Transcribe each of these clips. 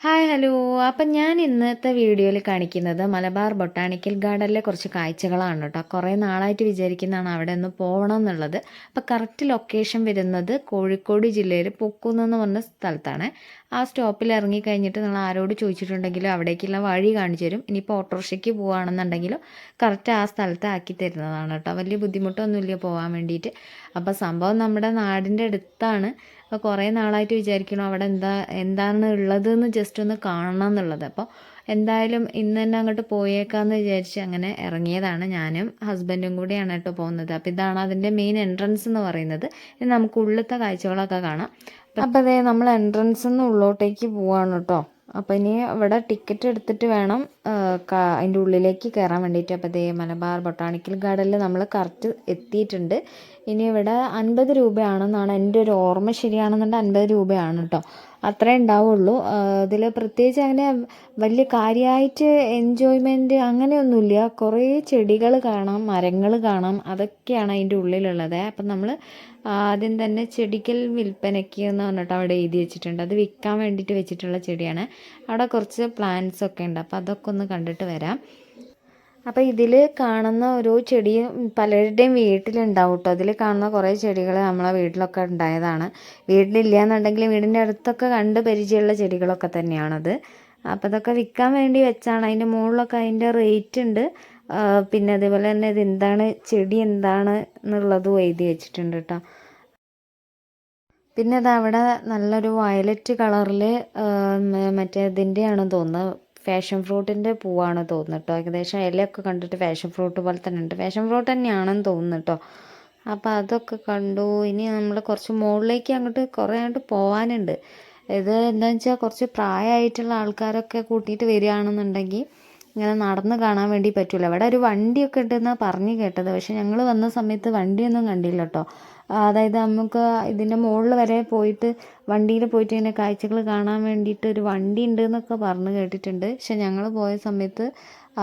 Hi hello. അപ്പം ഞാൻ ഇന്നത്തെ വീഡിയോയിൽ കാണിക്കുന്നത് മലബാർ ബൊട്ടാണിക്കൽ ഗാർഡനിലെ കുറച്ച് കാഴ്ചകളാണ് കേട്ടോ. കുറേ നാളായിട്ട് വിചാരിക്കുന്നതാണ് അവിടെ ഒന്ന് പോകണം എന്നുള്ളത്. അപ്പം കറക്റ്റ് ലൊക്കേഷൻ വരുന്നത് കോഴിക്കോട് ജില്ലയിൽ പൊക്കുന്ന് എന്ന് പറഞ്ഞ സ്ഥലത്താണ്. ആ സ്റ്റോപ്പിൽ ഇറങ്ങി കഴിഞ്ഞിട്ട് നിങ്ങൾ ആരോട് ചോദിച്ചിട്ടുണ്ടെങ്കിലും അവിടേക്കുള്ള വഴി കാണിച്ചു തരും. ഇനിയിപ്പോൾ ഓട്ടോറിക്ഷയ്ക്ക് പോവുകയാണെന്നുണ്ടെങ്കിലും കറക്റ്റ് ആ സ്ഥലത്ത് ആക്കി തരുന്നതാണ് കേട്ടോ. വലിയ ബുദ്ധിമുട്ടൊന്നുമില്ല പോകാൻ വേണ്ടിയിട്ട്. അപ്പോൾ സംഭവം നമ്മുടെ നാടിന്റെ അടുത്താണ്. അപ്പോൾ കുറേ നാളായിട്ട് വിചാരിക്കണം അവിടെ എന്താ എന്താണ് ഉള്ളതെന്ന് ജസ്റ്റ് ഒന്ന് കാണണം എന്നുള്ളത്. അപ്പോൾ എന്തായാലും ഇന്ന് തന്നെ അങ്ങോട്ട് പോയേക്കാന്ന് വിചാരിച്ച് അങ്ങനെ ഇറങ്ങിയതാണ് ഞാനും ഹസ്ബൻഡും കൂടിയാണ് കേട്ടോ പോകുന്നത്. അപ്പോൾ ഇതാണ് അതിന്റെ മെയിൻ എൻട്രൻസ് എന്ന് പറയുന്നത്. ഇനി നമുക്ക് ഉള്ളിലത്തെ കാഴ്ചകളൊക്കെ കാണാം. അപ്പോൾ അതേ നമ്മൾ എൻട്രൻസ് നിന്ന് ഉള്ളോട്ടേക്ക് പോവാണ് കേട്ടോ. അപ്പോൾ ഇനി ഇവിടെ ടിക്കറ്റ് എടുത്തിട്ട് വേണം അതിന്റെ ഉള്ളിലേക്ക് കയറാൻ വേണ്ടിയിട്ട്. അപ്പോൾ ദേ മലബാർ ബൊട്ടാണിക്കൽ ഗാർഡനിൽ നമ്മൾ കറക്റ്റ് എത്തിയിട്ടുണ്ട്. ഇനി ഇവിടെ അൻപത് രൂപയാണെന്നാണ് എന്റെ ഒരു ഓർമ്മ. ശരിയാണെന്നുണ്ടെങ്കിൽ അൻപത് രൂപയാണ് കേട്ടോ. അത്രേ ഉണ്ടാവുള്ളൂ. ഇതിൽ പ്രത്യേകിച്ച് അങ്ങനെ വലിയ കാര്യമായിട്ട് എൻജോയ്മെന്റ് അങ്ങനെയൊന്നുമില്ല. കുറേ ചെടികൾ കാണാം മരങ്ങൾ കാണാം അതൊക്കെയാണ് അതിന്റെ ഉള്ളിലുള്ളത്. അപ്പം നമ്മൾ ആദ്യം തന്നെ ചെടികൾ വിൽപ്പനയ്ക്ക് എന്ന് പറഞ്ഞിട്ട് അവിടെ എഴുതി വെച്ചിട്ടുണ്ട്. അത് വിൽക്കാൻ വേണ്ടിയിട്ട് വെച്ചിട്ടുള്ള ചെടിയാണ്. അവിടെ കുറച്ച് പ്ലാന്റ്സ് ഒക്കെ ഉണ്ട്. അപ്പോൾ അതൊക്കെ ഒന്ന് കണ്ടിട്ട് വരാം. അപ്പോൾ ഇതിൽ കാണുന്ന ഓരോ ചെടിയും പലരുടെയും വീട്ടിലുണ്ടാവും കേട്ടോ അതിൽ കാണുന്ന കുറേ ചെടികൾ നമ്മളെ വീട്ടിലൊക്കെ ഉണ്ടായതാണ്. വീട്ടിലില്ല എന്നുണ്ടെങ്കിൽ വീടിന്റെ അടുത്തൊക്കെ കണ്ട് പരിചയമുള്ള ചെടികളൊക്കെ തന്നെയാണത്. അപ്പോൾ അതൊക്കെ വിൽക്കാൻ വേണ്ടി വെച്ചാണ്. അതിന്റെ മുകളിലൊക്കെ അതിന്റെ റേറ്റ് ഉണ്ട്. പിന്നെ അതേപോലെ തന്നെ ഇത് എന്താണ് ചെടി എന്താണ് എന്നുള്ളതും എഴുതി വെച്ചിട്ടുണ്ട് കേട്ടോ. പിന്നെ അത് അവിടെ നല്ലൊരു വയലറ്റ് കളറിൽ മറ്റേ ഇതിന്റെയാണെന്ന് തോന്നുന്നത് ഫാഷൻ ഫ്രൂട്ടിന്റെ പൂവാണ് തോന്നുന്നു കേട്ടോ ഏകദേശം ഇലയൊക്കെ കണ്ടിട്ട് ഫാഷൻ ഫ്രൂട്ട് പോലെ തന്നെ ഉണ്ട്. ഫാഷൻ ഫ്രൂട്ട് തന്നെയാണെന്ന് തോന്നുന്നു കേട്ടോ അപ്പോൾ അതൊക്കെ കണ്ടു. ഇനി നമ്മൾ കുറച്ച് മുകളിലേക്ക് അങ്ങോട്ട് കുറേ അങ്ങോട്ട് പോകാനുണ്ട് ഇത് എന്താണെന്ന് വെച്ചാൽ കുറച്ച് പ്രായമായിട്ടുള്ള ആൾക്കാരൊക്കെ കൂട്ടിയിട്ട് വരികയാണെന്നുണ്ടെങ്കിൽ ഇങ്ങനെ നടന്ന് കാണാൻ വേണ്ടി പറ്റില്ല ഇവിടെ ഒരു വണ്ടിയൊക്കെ ഉണ്ടെന്നാണ് പറഞ്ഞു കേട്ടത്. പക്ഷെ ഞങ്ങൾ വന്ന സമയത്ത് വണ്ടിയൊന്നും കണ്ടില്ല കേട്ടോ അതായത് നമുക്ക് ഇതിന്റെ മുകളിൽ വരെ പോയിട്ട് വണ്ടിയിൽ പോയിട്ട് ഇങ്ങനെ കാഴ്ചകൾ കാണാൻ വേണ്ടിയിട്ട് ഒരു വണ്ടി ഉണ്ട് എന്നൊക്കെ പറഞ്ഞ് കേട്ടിട്ടുണ്ട്. പക്ഷെ ഞങ്ങൾ പോയ സമയത്ത്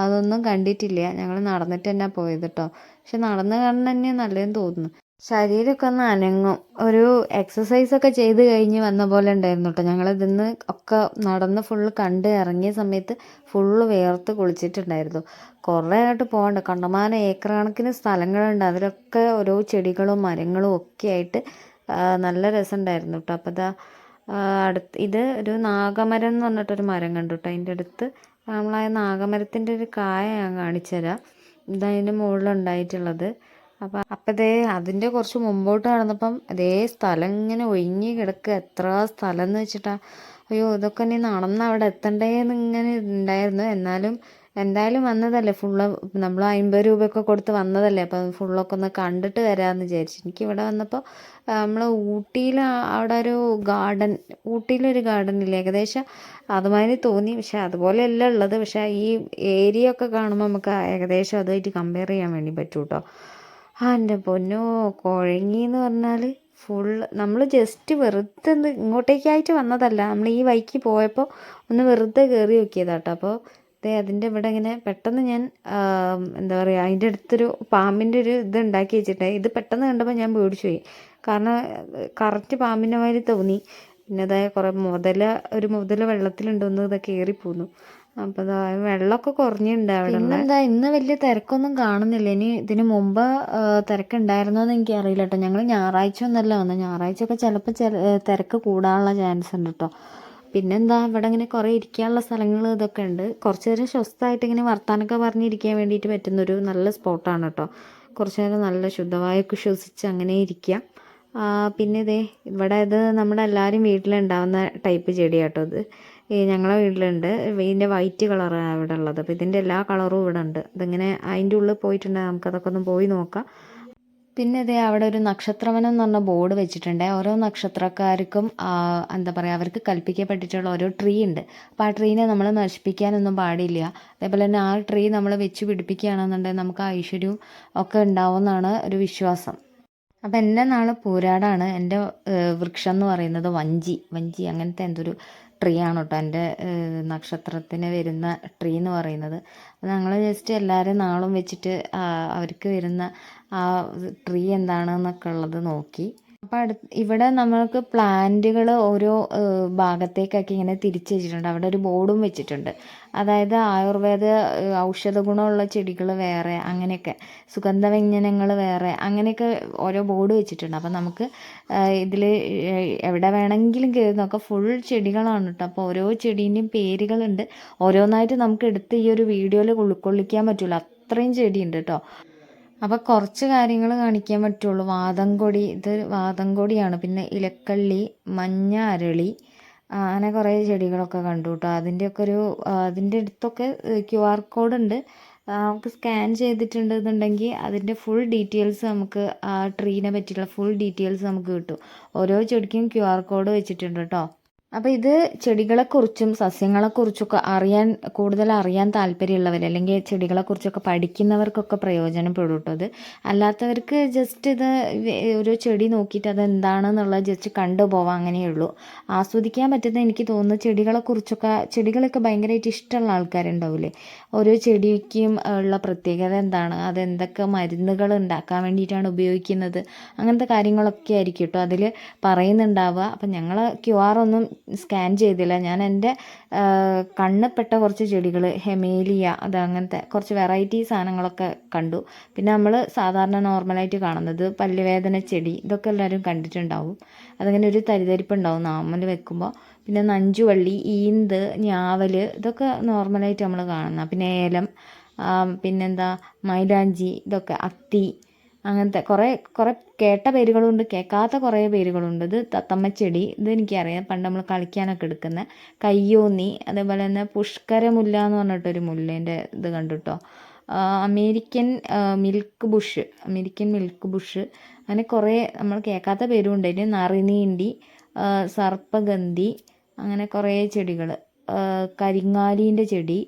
അതൊന്നും കണ്ടിട്ടില്ല. ഞങ്ങൾ നടന്നിട്ട് തന്നെ പോയത് കേട്ടോ പക്ഷെ നടന്ന് കാണുന്നത് തന്നെ നല്ലതെന്ന് തോന്നുന്നു. ശരീരമൊക്കെ ഒന്ന് അനങ്ങും. ഒരു എക്സസൈസ് ഒക്കെ ചെയ്ത് കഴിഞ്ഞ് വന്ന പോലെ ഉണ്ടായിരുന്നു കേട്ടോ ഞങ്ങൾ ഇതിന്ന് ഒക്കെ നടന്ന് ഫുള്ള് കണ്ട് ഇറങ്ങിയ സമയത്ത് ഫുള്ള് വേർത്ത് കുളിച്ചിട്ടുണ്ടായിരുന്നു. കുറേ ആയിട്ട് പോകണ്ട. കണ്ടമാനം ഏക്കർ കണക്കിന് സ്ഥലങ്ങളുണ്ട്. അതിലൊക്കെ ഓരോ ചെടികളും മരങ്ങളും ഒക്കെ ആയിട്ട് നല്ല രസമുണ്ടായിരുന്നു കേട്ടോ അപ്പോൾ ഇതാ അടുത്ത് ഇത് ഒരു നാഗമരം എന്ന് പറഞ്ഞിട്ടൊരു മരം കണ്ടു കേട്ടോ അതിന്റെ അടുത്ത് നമ്മളായ നാഗമരത്തിന്റെ ഒരു കായ ഞാൻ കാണിച്ചു തരാം ഇതതിന്റെ മുകളിലുണ്ടായിട്ടുള്ളത്. അപ്പം അപ്പതേ ഇതേ അതിന്റെ കുറച്ച് മുമ്പോട്ട് നടന്നപ്പം അതേ സ്ഥലം ഇങ്ങനെ ഒഴിഞ്ഞ് കിടക്കുക എത്ര സ്ഥലം എന്ന് വെച്ചിട്ടാ അയ്യോ ഇതൊക്കെ ഇനി നടന്ന് അവിടെ എത്തണ്ടേന്ന് ഇങ്ങനെ ഉണ്ടായിരുന്നു എന്നാലും എന്തായാലും വന്നതല്ലേ. ഫുള്ള് നമ്മൾ അമ്പത് രൂപയൊക്കെ കൊടുത്ത് വന്നതല്ലേ. അപ്പം ഫുള്ളൊക്കെ ഒന്ന് കണ്ടിട്ട് വരാമെന്ന് വിചാരിച്ചു. എനിക്ക് ഇവിടെ വന്നപ്പോൾ നമ്മൾ ഊട്ടിയിൽ അവിടെ ഒരു ഗാർഡൻ ഊട്ടിയിലൊരു ഗാർഡൻ ഇല്ല ഏകദേശം അതുമാതിരി തോന്നി. പക്ഷെ അതുപോലെയല്ല ഉള്ളത്. പക്ഷേ ഈ ഏരിയ ഒക്കെ കാണുമ്പോൾ നമുക്ക് ഏകദേശം അതുമായിട്ട് കമ്പയർ ചെയ്യാൻ വേണ്ടി പറ്റൂട്ടോ. ആ എന്റെ പൊന്നോ കുഴങ്ങി എന്ന് പറഞ്ഞാൽ ഫുൾ നമ്മൾ ജസ്റ്റ് വെറുതെ ഒന്ന് ഇങ്ങോട്ടേക്കായിട്ട് വന്നതല്ല. നമ്മൾ ഈ വഴിക്ക് പോയപ്പോൾ ഒന്ന് വെറുതെ കയറി നോക്കിയതാട്ടോ. അപ്പോൾ ദേ അതിന്റെ ഇവിടെ ഇങ്ങനെ പെട്ടെന്ന് ഞാൻ എന്താ പറയുക അതിന്റെ അടുത്തൊരു പാമ്പിന്റെ ഒരു ഇത് ഉണ്ടാക്കി വെച്ചിട്ട് ഇത് പെട്ടെന്ന് കണ്ടപ്പോൾ ഞാൻ പേടിച്ചു പോയി. കാരണം കറക്റ്റ് പാമ്പിന്റെ മാതിരി തോന്നി. പിന്നെ അതായത് കുറേ മുതല ഒരു മുതല വെള്ളത്തിലുണ്ടോന്ന് ഇതൊക്കെ കയറിപ്പോന്നു അപ്പോൾ ഇതാ വെള്ളമൊക്കെ കുറഞ്ഞിട്ടുണ്ട് അവിടെ എന്താ ഇന്ന് വലിയ തിരക്കൊന്നും കാണുന്നില്ല. ഇനി ഇതിന് മുമ്പ് തിരക്കുണ്ടായിരുന്നോ എന്ന് എനിക്ക് അറിയില്ല കേട്ടോ ഞങ്ങൾ ഞായറാഴ്ച ഒന്നല്ല വന്നത് ഞായറാഴ്ച ഒക്കെ ചിലപ്പോൾ തിരക്ക് കൂടാനുള്ള ചാൻസ് ഉണ്ട് കേട്ടോ പിന്നെന്താ ഇവിടെ ഇങ്ങനെ കുറേ ഇരിക്കാനുള്ള സ്ഥലങ്ങൾ ഇതൊക്കെ ഉണ്ട്. കുറച്ച് നേരം സ്വസ്ഥമായിട്ട് ഇങ്ങനെ വർത്താനൊക്കെ പറഞ്ഞിരിക്കാൻ വേണ്ടിയിട്ട് പറ്റുന്നൊരു നല്ല സ്പോട്ടാണ് കേട്ടോ കുറച്ച് നേരം നല്ല ശുദ്ധവായൊക്കെ ശ്വസിച്ച് അങ്ങനെ ഇരിക്കാം. പിന്നെ ഇതേ ഇവിടെ ഇത് നമ്മുടെ എല്ലാവരും വീട്ടിലുണ്ടാവുന്ന ടൈപ്പ് ചെടിയാട്ടോ ഇത്. ഈ ഞങ്ങളെ വീട്ടിലുണ്ട്. ഇതിന്റെ വൈറ്റ് കളറാണ് ഇവിടെ ഉള്ളത്. അപ്പോൾ ഇതിന്റെ എല്ലാ കളറും ഇവിടെ ഉണ്ട്. ഇതിങ്ങനെ അതിന്റെ ഉള്ളിൽ പോയിട്ടുണ്ടെങ്കിൽ നമുക്കതൊക്കെ ഒന്ന് പോയി നോക്കാം. പിന്നെ ഇതേ അവിടെ ഒരു നക്ഷത്രവനം എന്ന് പറഞ്ഞ ബോർഡ് വെച്ചിട്ടുണ്ട്. ഓരോ നക്ഷത്രക്കാർക്കും എന്താ പറയുക അവർക്ക് കൽപ്പിക്കപ്പെട്ടിട്ടുള്ള ഓരോ ട്രീ ഉണ്ട്. അപ്പോൾ ആ ട്രീനെ നമ്മൾ നശിപ്പിക്കാനൊന്നും പാടില്ല. അതേപോലെ തന്നെ ആ ട്രീ നമ്മൾ വെച്ച് പിടിപ്പിക്കുകയാണെന്നുണ്ടെങ്കിൽ നമുക്ക് ഐശ്വര്യവും ഒക്കെ ഉണ്ടാവുമെന്നാണ് ഒരു വിശ്വാസം. അപ്പം എന്റെ നാളെ പൂരാടാണ്. എന്റെ വൃക്ഷം എന്ന് പറയുന്നത് വഞ്ചി. വഞ്ചി അങ്ങനത്തെ എന്തൊരു ട്രീ ആണ് കേട്ടോ എന്റെ നക്ഷത്രത്തിന് വരുന്ന ട്രീ എന്ന് പറയുന്നത്. ഞങ്ങൾ ജസ്റ്റ് എല്ലാവരും നാളും വെച്ചിട്ട് അവർക്ക് വരുന്ന ആ ട്രീ എന്താണെന്നൊക്കെ ഉള്ളത് നോക്കി. അപ്പോൾ അടു ഇവിടെ നമ്മൾക്ക് പ്ലാന്റുകൾ ഓരോ ഭാഗത്തേക്കൊക്കെ ഇങ്ങനെ തിരിച്ചു വെച്ചിട്ടുണ്ട്. അവിടെ ഒരു ബോർഡും വെച്ചിട്ടുണ്ട്. അതായത് ആയുർവേദ ഔഷധ ഗുണമുള്ള ചെടികൾ വേറെ അങ്ങനെയൊക്കെ. സുഗന്ധവ്യഞ്ജനങ്ങൾ വേറെ അങ്ങനെയൊക്കെ ഓരോ ബോർഡ് വെച്ചിട്ടുണ്ട്. അപ്പോൾ നമുക്ക് ഇതിൽ എവിടെ വേണമെങ്കിലും കയറി നോക്കാം. ഫുൾ ചെടികളാണ് കേട്ടോ. അപ്പോൾ ഓരോ ചെടീന്റെയും പേരുകളുണ്ട്. ഓരോന്നായിട്ട് നമുക്ക് എടുത്ത് ഈ ഒരു വീഡിയോയിൽ ഉൾക്കൊള്ളിക്കാൻ പറ്റില്ല അത്രയും ചെടിയുണ്ട് കേട്ടോ. അപ്പോൾ കുറച്ച് കാര്യങ്ങൾ കാണിക്കാൻ പറ്റുള്ളൂ. വാതംകൊടി ഇത് വാതംകൊടിയാണ് പിന്നെ ഇലക്കള്ളി മഞ്ഞ അരളി അങ്ങനെ കുറേ ചെടികളൊക്കെ കണ്ടു കേട്ടോ. അതിന്റെയൊക്കെ ഒരു അതിന്റെ അടുത്തൊക്കെ ക്യു ആർ കോഡ് ഉണ്ട്. നമുക്ക് സ്കാൻ ചെയ്തിട്ടുണ്ടെന്നുണ്ടെങ്കിൽ അതിന്റെ ഫുൾ ഡീറ്റെയിൽസ് നമുക്ക് ആ ട്രീനെ പറ്റിയുള്ള ഫുൾ ഡീറ്റെയിൽസ് നമുക്ക് കിട്ടും. ഓരോ ചെടിക്കും ക്യു ആർ കോഡ് വെച്ചിട്ടുണ്ട് കേട്ടോ. അപ്പോൾ ഇത് ചെടികളെക്കുറിച്ചും സസ്യങ്ങളെക്കുറിച്ചൊക്കെ അറിയാൻ കൂടുതൽ അറിയാൻ താല്പര്യമുള്ളവർ അല്ലെങ്കിൽ ചെടികളെക്കുറിച്ചൊക്കെ പഠിക്കുന്നവർക്കൊക്കെ പ്രയോജനപ്പെടും കേട്ടോ അല്ലാത്തവർക്ക് ജസ്റ്റ് ഇത് ഒരു ചെടി നോക്കിയിട്ട് അത് എന്താണെന്നുള്ളത് ജസ്റ്റ് കണ്ടു പോവാം അങ്ങനെയുള്ളൂ. ആസ്വദിക്കാൻ പറ്റുന്ന എനിക്ക് തോന്നുന്നു ചെടികളെക്കുറിച്ചൊക്കെ ചെടികളൊക്കെ ഭയങ്കരമായിട്ട് ഇഷ്ടമുള്ള ആൾക്കാരുണ്ടാവില്ലേ ഓരോ ചെടിക്കും ഉള്ള പ്രത്യേകത എന്താണ്? അത് എന്തൊക്കെ മരുന്നുകൾ ഉണ്ടാക്കാൻ വേണ്ടിയിട്ടാണ് ഉപയോഗിക്കുന്നത്? അങ്ങനത്തെ കാര്യങ്ങളൊക്കെ ആയിരിക്കും കേട്ടോ അതിൽ പറയുന്നുണ്ടാവുക. അപ്പം ഞങ്ങൾ ക്യു ആർ ഒന്നും സ്കാൻ ചെയ്തില്ല. ഞാൻ എന്റെ കണ്ണിൽപ്പെട്ട കുറച്ച് ചെടികൾ ഹെമേലിയ അത് അങ്ങനത്തെ കുറച്ച് വെറൈറ്റി സാധനങ്ങളൊക്കെ കണ്ടു. പിന്നെ നമ്മൾ സാധാരണ നോർമലായിട്ട് കാണുന്നത് പല്ലുവേദന ചെടി ഇതൊക്കെ എല്ലാവരും കണ്ടിട്ടുണ്ടാവും. അതങ്ങനെ ഒരു തരിതരിപ്പ് ഉണ്ടാവും നാമൽ വെക്കുമ്പോൾ. പിന്നെ നഞ്ചുവള്ളി ഈന്ത് ഞാവൽ ഇതൊക്കെ നോർമലായിട്ട് നമ്മൾ കാണുന്ന പിന്നെ ഏലം പിന്നെന്താ മൈലാഞ്ചി ഇതൊക്കെ അത്തി അങ്ങനത്തെ കുറേ കുറേ കേട്ട പേരുകളുണ്ട് കേൾക്കാത്ത കുറേ പേരുകളുണ്ട്. ഇത് തത്തമ്മച്ചെടി ഇത് എനിക്കറിയാം. പണ്ട് നമ്മൾ കളിക്കാനൊക്കെ എടുക്കുന്ന കയ്യോന്നി അതേപോലെ തന്നെ പുഷ്കരമുല്ല എന്ന് പറഞ്ഞിട്ടൊരു മുല്ലേന്റെ ഇത് കണ്ടുട്ടോ. American milk bush American milk bush. അങ്ങനെ കുറേ നമ്മൾ കേൾക്കാത്ത പേരും അതിന് നറിനീണ്ടി സർപ്പഗന്ധി അങ്ങനെ കുറേ ചെടികൾ കരിങ്ങാലീന്റെ ചെടി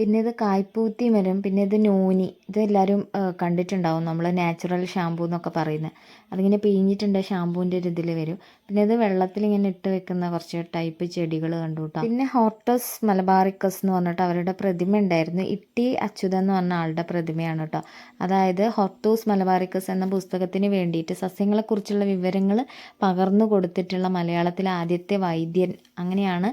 പിന്നെ ഇത് കായ്പൂത്തി മരം പിന്നെ ഇത് നോനി. ഇത് എല്ലാവരും കണ്ടിട്ടുണ്ടാവും. നമ്മൾ നാച്ചുറൽ ഷാമ്പൂ എന്നൊക്കെ പറയുന്നത് അതിങ്ങനെ പിഴിഞ്ഞിട്ടുണ്ട് ഷാമ്പൂവിന്റെ ഒരു ഇതിൽ വരും. പിന്നെ ഇത് വെള്ളത്തിൽ ഇങ്ങനെ ഇട്ട് വെക്കുന്ന കുറച്ച് ടൈപ്പ് ചെടികൾ കണ്ടു പിന്നെ ഹോർട്ടസ് മലബാറിക്കസ് എന്ന് പറഞ്ഞിട്ട് അവരുടെ പ്രതിമ ഉണ്ടായിരുന്നു. ഇട്ടി അച്യുതൻ എന്ന് പറഞ്ഞ ആളുടെ പ്രതിമയാണ് കേട്ടോ അതായത് ഹോർട്ടൂസ് മലബാറിക്കസ് എന്ന പുസ്തകത്തിന് വേണ്ടിയിട്ട് സസ്യങ്ങളെക്കുറിച്ചുള്ള വിവരങ്ങൾ പകർന്നു കൊടുത്തിട്ടുള്ള മലയാളത്തിലെ ആദ്യത്തെ വൈദ്യൻ അങ്ങനെയാണ്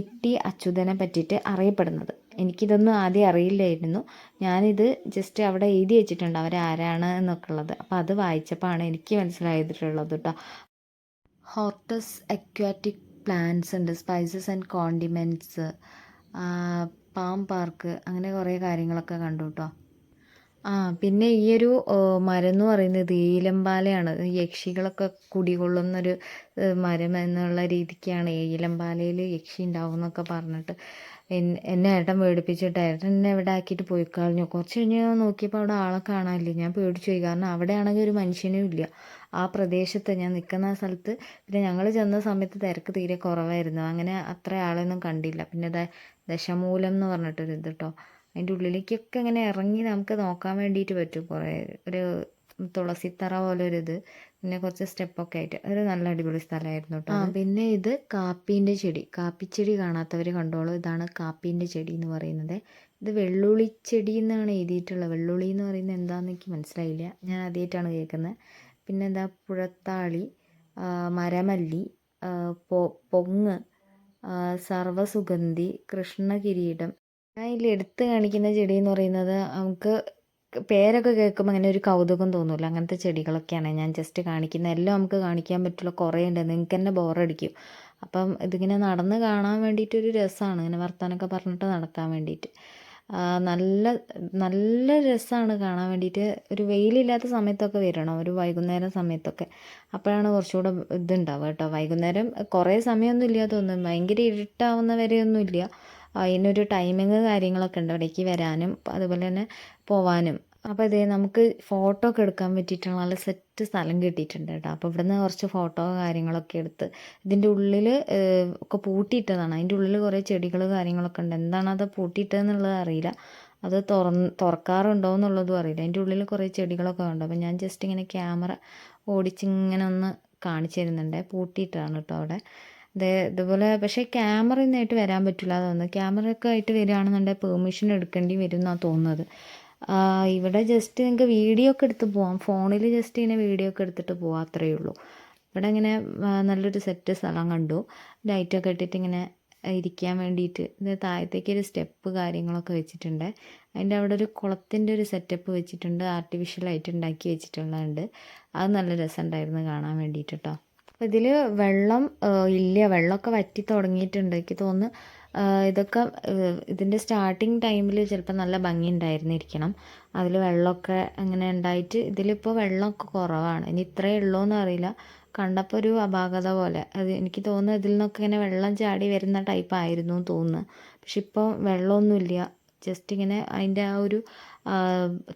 ഇട്ടി അച്യുതനെ പറ്റിയിട്ട് അറിയപ്പെടുന്നത്. എനിക്കിതൊന്നും ആദ്യം അറിയില്ലായിരുന്നു. ഞാനിത് ജസ്റ്റ് അവിടെ എഴുതി വെച്ചിട്ടുണ്ട് അവരാരാണ് എന്നൊക്കെ ഉള്ളത് അപ്പോൾ അത് വായിച്ചപ്പോഴാണ് എനിക്ക് മനസ്സിലായിട്ടുള്ളത് കേട്ടോ ഹോർട്ടസ് അക്വാറ്റിക് പ്ലാന്റ്സ് ഉണ്ട് spices and condiments palm park അങ്ങനെ കുറേ കാര്യങ്ങളൊക്കെ കണ്ടു കേട്ടോ ആ പിന്നെ ഈ ഒരു മരം എന്ന് പറയുന്നത് ഏലമ്പാലയാണ് യക്ഷികളൊക്കെ കുടികൊള്ളുന്നൊരു മരം എന്നുള്ള രീതിക്കാണ് ഏലമ്പാലയിൽ യക്ഷി ഉണ്ടാവും എന്നൊക്കെ പറഞ്ഞിട്ട് എന്നെ ഏട്ടൻ പേടിപ്പിച്ചിട്ട് ഏട്ടൻ എന്നെ എവിടെ ആക്കിയിട്ട് പോയി കളഞ്ഞു. കുറച്ച് കഴിഞ്ഞ് നോക്കിയപ്പോൾ അവിടെ ആളെ കാണാനില്ല. ഞാൻ പേടിച്ചു പോയി. കാരണം അവിടെ ആണെങ്കിൽ ഒരു മനുഷ്യനും ഇല്ല. ആ പ്രദേശത്ത് ഞാൻ നിൽക്കുന്ന ആ സ്ഥലത്ത് പിന്നെ ഞങ്ങൾ ചെന്ന സമയത്ത് തിരക്ക് തീരെ കുറവായിരുന്നു. അങ്ങനെ അത്ര ആളെയൊന്നും കണ്ടില്ല. പിന്നെ ദശമൂലം എന്ന് പറഞ്ഞിട്ടൊരു ഇത് കേട്ടോ അതിന്റെ ഉള്ളിലേക്കൊക്കെ ഇങ്ങനെ ഇറങ്ങി നമുക്ക് നോക്കാൻ വേണ്ടിയിട്ട് പറ്റും കുറേ. ഒരു തുളസിത്തറ പോലെ ഒരു ഇത് പിന്നെ കുറച്ച് സ്റ്റെപ്പൊക്കെ ആയിട്ട്. ഒരു നല്ല അടിപൊളി സ്ഥലമായിരുന്നു കേട്ടോ. പിന്നെ ഇത് കാപ്പീന്റെ ചെടി. കാപ്പിച്ചെടി കാണാത്തവർ കണ്ടോളൂ. ഇതാണ് കാപ്പീന്റെ ചെടി എന്ന് പറയുന്നത്. ഇത് വെള്ളുള്ളി ചെടി എന്നാണ് എഴുതിയിട്ടുള്ളത്. വെള്ളുള്ളി എന്ന് പറയുന്നത് എന്താണെന്ന് എനിക്ക് മനസ്സിലായില്ല. ഞാൻ ആദ്യമായിട്ടാണ് കേൾക്കുന്നത്. പിന്നെ എന്താ? പുഴത്താളി മരമല്ലി പൊ പൊങ്ങ് സർവസുഗന്ധി കൃഷ്ണകിരീടം ഞാൻ ഇതിൽ എടുത്ത് കാണിക്കുന്ന ചെടി എന്ന് പറയുന്നത് നമുക്ക് പേരൊക്കെ കേൾക്കുമ്പോൾ അങ്ങനെ ഒരു കൗതുകം തോന്നില്ല അങ്ങനത്തെ ചെടികളൊക്കെയാണ് ഞാൻ ജസ്റ്റ് കാണിക്കുന്നത് എല്ലാം നമുക്ക് കാണിക്കാൻ പറ്റുള്ള കുറേ ഉണ്ട്. നിങ്ങൾക്ക് തന്നെ ബോറടിക്കും. അപ്പം ഇതിങ്ങനെ നടന്ന് കാണാൻ വേണ്ടിയിട്ടൊരു രസമാണ് ഇങ്ങനെ വർത്താനൊക്കെ പറഞ്ഞിട്ട് നടക്കാൻ വേണ്ടിയിട്ട്. നല്ല നല്ല രസമാണ് കാണാൻ വേണ്ടിയിട്ട്. ഒരു വെയിലില്ലാത്ത സമയത്തൊക്കെ വരണം. ഒരു വൈകുന്നേരം സമയത്തൊക്കെ. അപ്പോഴാണ് കുറച്ചുകൂടെ ഇതുണ്ടാവുക കേട്ടോ. വൈകുന്നേരം കുറേ സമയമൊന്നും ഇല്ല തോന്നുന്നു. ഭയങ്കര ഇരുട്ടാവുന്ന വരെയൊന്നും ഇല്ല അതിനൊരു ടൈമിങ് കാര്യങ്ങളൊക്കെ ഉണ്ട് ഇവിടേക്ക് വരാനും അതുപോലെ തന്നെ പോവാനും. അപ്പോൾ ഇതേ നമുക്ക് ഫോട്ടോ ഒക്കെ എടുക്കാൻ പറ്റിയിട്ടുള്ള നല്ല സെറ്റ് സ്ഥലം കിട്ടിയിട്ടുണ്ട് കേട്ടോ. അപ്പോൾ ഇവിടുന്ന് കുറച്ച് ഫോട്ടോ കാര്യങ്ങളൊക്കെ എടുത്ത് ഇതിന്റെ ഉള്ളിൽ ഒക്കെ പൂട്ടിയിട്ടതാണ്. അതിന്റെ ഉള്ളിൽ കുറേ ചെടികൾ കാര്യങ്ങളൊക്കെ ഉണ്ട്. എന്താണ് അത് പൂട്ടിയിട്ടതെന്നുള്ളത് അറിയില്ല. അത് തുറന്ന് തുറക്കാറുണ്ടോ എന്നുള്ളതും അറിയില്ല. അതിന്റെ ഉള്ളിൽ കുറേ ചെടികളൊക്കെ ഉണ്ട് അപ്പോൾ ഞാൻ ജസ്റ്റ് ഇങ്ങനെ ക്യാമറ ഓടിച്ചിങ്ങനെ ഒന്ന് കാണിച്ചു തരുന്നുണ്ട്. പൂട്ടിയിട്ടാണ് കേട്ടോ അവിടെ. ഇത് ഇതുപോലെ പക്ഷേ ക്യാമറ ഒന്നായിട്ട് വരാൻ പറ്റില്ല തോന്നുന്നു. ക്യാമറ ഒക്കെ ആയിട്ട് വരികയാണെന്നുണ്ടെങ്കിൽ പെർമിഷൻ എടുക്കേണ്ടി വരും എന്നാണ് തോന്നുന്നത് ഇവിടെ ജസ്റ്റ് നിങ്ങൾക്ക് വീഡിയോ ഒക്കെ എടുത്ത് പോവാം. ഫോണിൽ ജസ്റ്റ് ഇങ്ങനെ വീഡിയോ ഒക്കെ എടുത്തിട്ട് പോവാം അത്രയേ ഉള്ളൂ. ഇവിടെ ഇങ്ങനെ നല്ലൊരു സെറ്റ് സ്ഥലം കണ്ടു. ലൈറ്റൊക്കെ ഇട്ടിട്ട് ഇങ്ങനെ ഇരിക്കാൻ വേണ്ടിയിട്ട് ഇത് താഴത്തേക്ക് ഒരു സ്റ്റെപ്പ് കാര്യങ്ങളൊക്കെ വെച്ചിട്ടുണ്ട്. അതിന്റെ അവിടെ ഒരു കുളത്തിന്റെ ഒരു സെറ്റപ്പ് വെച്ചിട്ടുണ്ട്. ആർട്ടിഫിഷ്യൽ ആയിട്ട് ഉണ്ടാക്കി വെച്ചിട്ടുള്ളതുണ്ട്. അത് നല്ല രസമുണ്ടായിരുന്നു കാണാൻ വേണ്ടിയിട്ട് കേട്ടോ അപ്പോൾ ഇതിൽ വെള്ളം ഇല്ല. വെള്ളമൊക്കെ വറ്റി തുടങ്ങിയിട്ടുണ്ട്. എനിക്ക് തോന്നുന്നു ഇതൊക്കെ ഇതിന്റെ സ്റ്റാർട്ടിങ് ടൈമിൽ ചിലപ്പോൾ നല്ല ഭംഗി ഉണ്ടായിരുന്നിരിക്കണം. അതിൽ വെള്ളമൊക്കെ അങ്ങനെ ഉണ്ടായിട്ട് ഇതിലിപ്പോൾ വെള്ളമൊക്കെ കുറവാണ്. ഇനി ഇത്രയേ ഉള്ളൂ എന്ന് അറിയില്ല. കണ്ടപ്പോൾ ഒരു അപാകത പോലെ. അത് എനിക്ക് തോന്നുന്നു ഇതിൽ നിന്നൊക്കെ ഇങ്ങനെ വെള്ളം ചാടി വരുന്ന ടൈപ്പ് ആയിരുന്നു തോന്നുന്നു. പക്ഷെ ഇപ്പോൾ വെള്ളമൊന്നുമില്ല ജസ്റ്റ് ഇങ്ങനെ അതിന്റെ ആ ഒരു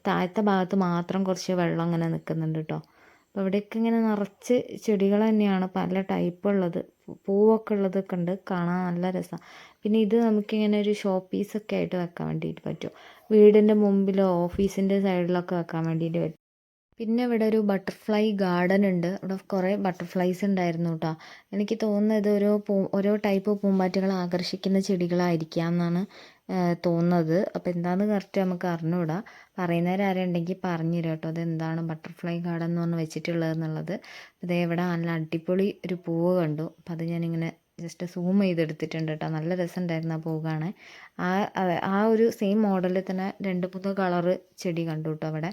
താഴത്തെ ഭാഗത്ത് മാത്രം കുറച്ച് വെള്ളം അങ്ങനെ നിൽക്കുന്നുണ്ട് കേട്ടോ അപ്പോൾ ഇവിടെയൊക്കെ ഇങ്ങനെ നിറച്ച് ചെടികൾ തന്നെയാണ് പല ടൈപ്പ് ഉള്ളത്. പൂവൊക്കെ ഉള്ളതൊക്കെ ഉണ്ട്. കാണാൻ നല്ല രസമാണ് പിന്നെ ഇത് നമുക്കിങ്ങനെ ഒരു ഷോ പീസൊക്കെ ആയിട്ട് വെക്കാൻ വേണ്ടിയിട്ട് പറ്റും. വീടിന്റെ മുമ്പിലോ ഓഫീസിന്റെ സൈഡിലൊക്കെ വെക്കാൻ വേണ്ടിയിട്ട് പറ്റും. പിന്നെ ഇവിടെ ഒരു ബട്ടർഫ്ലൈ ഗാർഡൻ ഉണ്ട്. അവിടെ കുറേ ബട്ടർഫ്ലൈസ് ഉണ്ടായിരുന്നു കേട്ടോ എനിക്ക് തോന്നുന്നത് ഇത് ഓരോ പൂ ഓരോ ടൈപ്പ് പൂമ്പാറ്റകളെ ആകർഷിക്കുന്ന ചെടികളായിരിക്കാം എന്നാണ് തോന്നുന്നത്. അപ്പോൾ എന്താണെന്ന് കറക്റ്റ് നമുക്ക് അറിഞ്ഞുകൂടാ പറയുന്നവരാരുണ്ടെങ്കിൽ പറഞ്ഞു തരാം കേട്ടോ അതെന്താണ് ബട്ടർഫ്ലൈ ഗാർഡൻ എന്ന് പറഞ്ഞ് വെച്ചിട്ടുള്ളത് എന്നുള്ളത്. ഇതേ ഇവിടെ നല്ല അടിപൊളി ഒരു പൂവ് കണ്ടു. അപ്പോൾ അത് ഞാനിങ്ങനെ ജസ്റ്റ് സൂം ചെയ്തെടുത്തിട്ടുണ്ട് കേട്ടോ നല്ല രസമുണ്ടായിരുന്നു ആ പോകാണ് ആ ആ- ഒരു സെയിം മോഡലിൽ തന്നെ രണ്ട് മൂന്ന് കളറ് ചെടി കണ്ടു കേട്ടോ അവിടെ.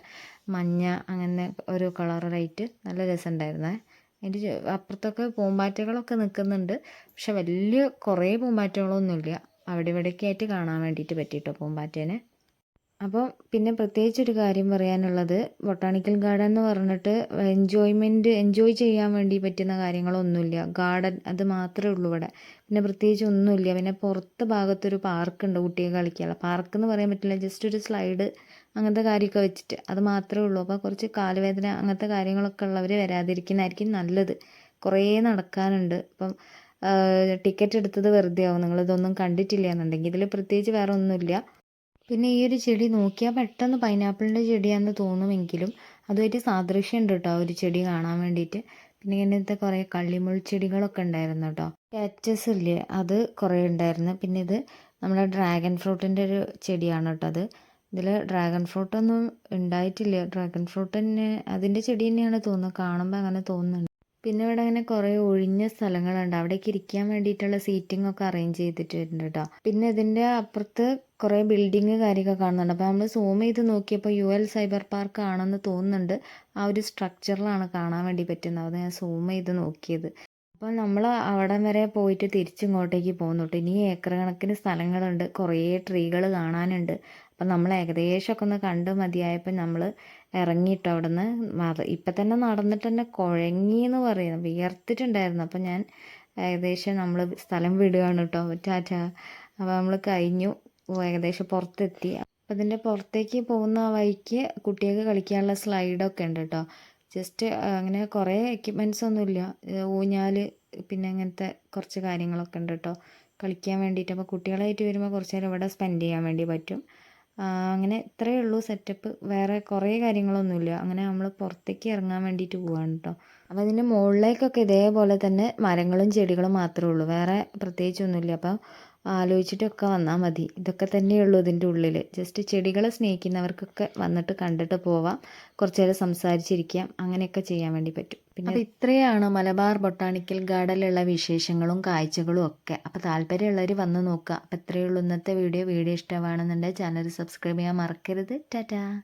മഞ്ഞ അങ്ങനെ ഒരു കളറായിട്ട് നല്ല രസമുണ്ടായിരുന്നേ. അതിന്റെ അപ്പുറത്തൊക്കെ പൂമ്പാറ്റകളൊക്കെ നിൽക്കുന്നുണ്ട്. പക്ഷെ വലിയ കുറേ പൂമ്പാറ്റകളൊന്നുമില്ല. അവിടെ ഇവിടെയൊക്കെ ആയിട്ട് കാണാൻ വേണ്ടിയിട്ട് പറ്റിയിട്ടോ പൂമ്പാറ്റേനെ. അപ്പോൾ പിന്നെ പ്രത്യേകിച്ചൊരു കാര്യം പറയാനുള്ളത് ബൊട്ടാണിക്കൽ ഗാർഡൻ എന്ന് പറഞ്ഞിട്ട് എൻജോയ്മെന്റ് എൻജോയ് ചെയ്യാൻ വേണ്ടി പറ്റുന്ന കാര്യങ്ങളൊന്നുമില്ല. ഗാർഡൻ അത് മാത്രമേ ഉള്ളൂ ഇവിടെ. പിന്നെ പ്രത്യേകിച്ച് ഒന്നുമില്ല. പിന്നെ പുറത്ത് ഭാഗത്തൊരു പാർക്കുണ്ട് കുട്ടികൾ കളിക്കാനുള്ള. പാർക്ക് എന്ന് പറയാൻ പറ്റില്ല. ജസ്റ്റ് ഒരു സ്ലൈഡ് അങ്ങനത്തെ കാര്യമൊക്കെ വെച്ചിട്ട് അത് മാത്രമേ ഉള്ളൂ. അപ്പോൾ കുറച്ച് കാലുവേദന അങ്ങനത്തെ കാര്യങ്ങളൊക്കെ ഉള്ളവർ വരാതിരിക്കുന്നതായിരിക്കും നല്ലത്. കുറേ നടക്കാനുണ്ട്. ഇപ്പം ടിക്കറ്റ് എടുത്തത് വെറുതെ ആവും നിങ്ങളിതൊന്നും കണ്ടിട്ടില്ല എന്നുണ്ടെങ്കിൽ. ഇതിൽ പ്രത്യേകിച്ച് വേറെ ഒന്നുമില്ല പിന്നെ ഈ ഒരു ചെടി നോക്കിയാൽ പെട്ടെന്ന് പൈനാപ്പിളിന്റെ ചെടിയാണെന്ന് തോന്നുമെങ്കിലും അതുമായിട്ട് സാദൃശ്യം ഉണ്ട് കേട്ടോ ഒരു ചെടി കാണാൻ വേണ്ടിയിട്ട്. പിന്നെ ഇങ്ങനത്തെ കുറേ കള്ളിമുൾ ചെടികളൊക്കെ ഉണ്ടായിരുന്നു കേട്ടോ. കാറ്റസ് ഇല്ലേ അത് കുറേ ഉണ്ടായിരുന്നു. പിന്നെ ഇത് നമ്മുടെ ഡ്രാഗൺ ഫ്രൂട്ടിന്റെ ഒരു ചെടിയാണ് കേട്ടോ അത്. ഇതിൽ ഡ്രാഗൺ ഫ്രൂട്ടൊന്നും ഉണ്ടായിട്ടില്ല. ഡ്രാഗൺ ഫ്രൂട്ട് തന്നെ അതിന്റെ ചെടി തന്നെയാണ് തോന്നുന്നത്. കാണുമ്പോൾ അങ്ങനെ തോന്നുന്നുണ്ട്. പിന്നെ ഇവിടെ അങ്ങനെ കുറേ ഒഴിഞ്ഞ സ്ഥലങ്ങളുണ്ട്. അവിടേക്ക് ഇരിക്കാൻ വേണ്ടിയിട്ടുള്ള സീറ്റിംഗ് ഒക്കെ അറേഞ്ച് ചെയ്തിട്ടുണ്ട് കേട്ടോ പിന്നെ ഇതിന്റെ അപ്പുറത്ത് കുറേ ബിൽഡിങ് കാര്യമൊക്കെ കാണുന്നുണ്ട്. അപ്പോൾ നമ്മൾ സൂം ചെയ്ത് നോക്കിയപ്പോൾ യു എൽ സൈബർ പാർക്ക് ആണെന്ന് തോന്നുന്നുണ്ട്. ആ ഒരു സ്ട്രക്ചറിലാണ് കാണാൻ വേണ്ടി പറ്റുന്നത്. അത് ഞാൻ സൂം ചെയ്ത് നോക്കിയത്. അപ്പോൾ നമ്മൾ അവിടം വരെ പോയിട്ട് തിരിച്ചിങ്ങോട്ടേക്ക് പോകുന്നുണ്ട് ഇനി ഏക്കർ കണക്കിന് സ്ഥലങ്ങളുണ്ട്. കുറേ ട്രീകൾ കാണാനുണ്ട്. അപ്പം നമ്മൾ ഏകദേശമൊക്കെ ഒന്ന് കണ്ട് മതിയായപ്പോൾ നമ്മൾ ഇറങ്ങിയിട്ട് അവിടെ നിന്ന് ഇപ്പം തന്നെ നടന്നിട്ട് തന്നെ കുഴങ്ങി എന്ന് പറയുന്നു. വിയർത്തിട്ടുണ്ടായിരുന്നു. അപ്പം ഞാൻ ഏകദേശം നമ്മൾ സ്ഥലം വിടുകയാണ് കേട്ടോ ടാറ്റ. അപ്പോൾ നമ്മൾ കഴിഞ്ഞു. ഏകദേശം പുറത്തെത്തി. അപ്പം ഇതിന്റെ പുറത്തേക്ക് പോകുന്ന വഴിക്ക് കുട്ടികൾക്ക് കളിക്കാനുള്ള സ്ലൈഡൊക്കെ ഉണ്ട് കേട്ടോ ജസ്റ്റ് അങ്ങനെ കുറേ എക്യുപ്മെന്റ്സ് ഒന്നുമില്ല ഊഞ്ഞാൽ പിന്നെ അങ്ങനത്തെ കുറച്ച് കാര്യങ്ങളൊക്കെ ഉണ്ട് കേട്ടോ കളിക്കാൻ വേണ്ടിയിട്ട്. അപ്പോൾ കുട്ടികളായിട്ട് വരുമ്പോൾ കുറച്ച് നേരം ഇവിടെ സ്പെൻഡ് ചെയ്യാൻ വേണ്ടി പറ്റും. അങ്ങനെ ഇത്രയേ ഉള്ളൂ സെറ്റപ്പ് വേറെ കുറേ കാര്യങ്ങളൊന്നുമില്ല. അങ്ങനെ നമ്മൾ പുറത്തേക്ക് ഇറങ്ങാൻ വേണ്ടിയിട്ട് പോവാണ് കേട്ടോ അപ്പോൾ അതിന്റെ മുകളിലേക്കൊക്കെ ഇതേപോലെ തന്നെ മരങ്ങളും ചെടികളും മാത്രമേ ഉള്ളൂ. വേറെ പ്രത്യേകിച്ചൊന്നുമില്ല. അപ്പോൾ ആലോചിച്ചിട്ടൊക്കെ വന്നാൽ മതി. ഇതൊക്കെ തന്നെയുള്ളൂ ഇതിന്റെ ഉള്ളിൽ. ജസ്റ്റ് ചെടികളെ സ്നേഹിക്കുന്നവർക്കൊക്കെ വന്നിട്ട് കണ്ടിട്ട് പോവാം. കുറച്ച് നേരം സംസാരിച്ചിരിക്കാം. അങ്ങനെയൊക്കെ ചെയ്യാൻ വേണ്ടി പറ്റും. പിന്നെ ഇത്രയാണ് മലബാർ ബൊട്ടാണിക്കൽ ഗാർഡനിലുള്ള വിശേഷങ്ങളും കാഴ്ചകളും ഒക്കെ. അപ്പോൾ താല്പര്യമുള്ളവർ വന്ന് നോക്കുക. അപ്പോൾ ഇത്രയേ ഉള്ളൂ ഇന്നത്തെ വീഡിയോ. വീഡിയോ ഇഷ്ടമാണെന്നുണ്ടെങ്കിൽ ചാനൽ സബ്സ്ക്രൈബ് ചെയ്യാൻ മറക്കരുത്. ടാറ്റാ.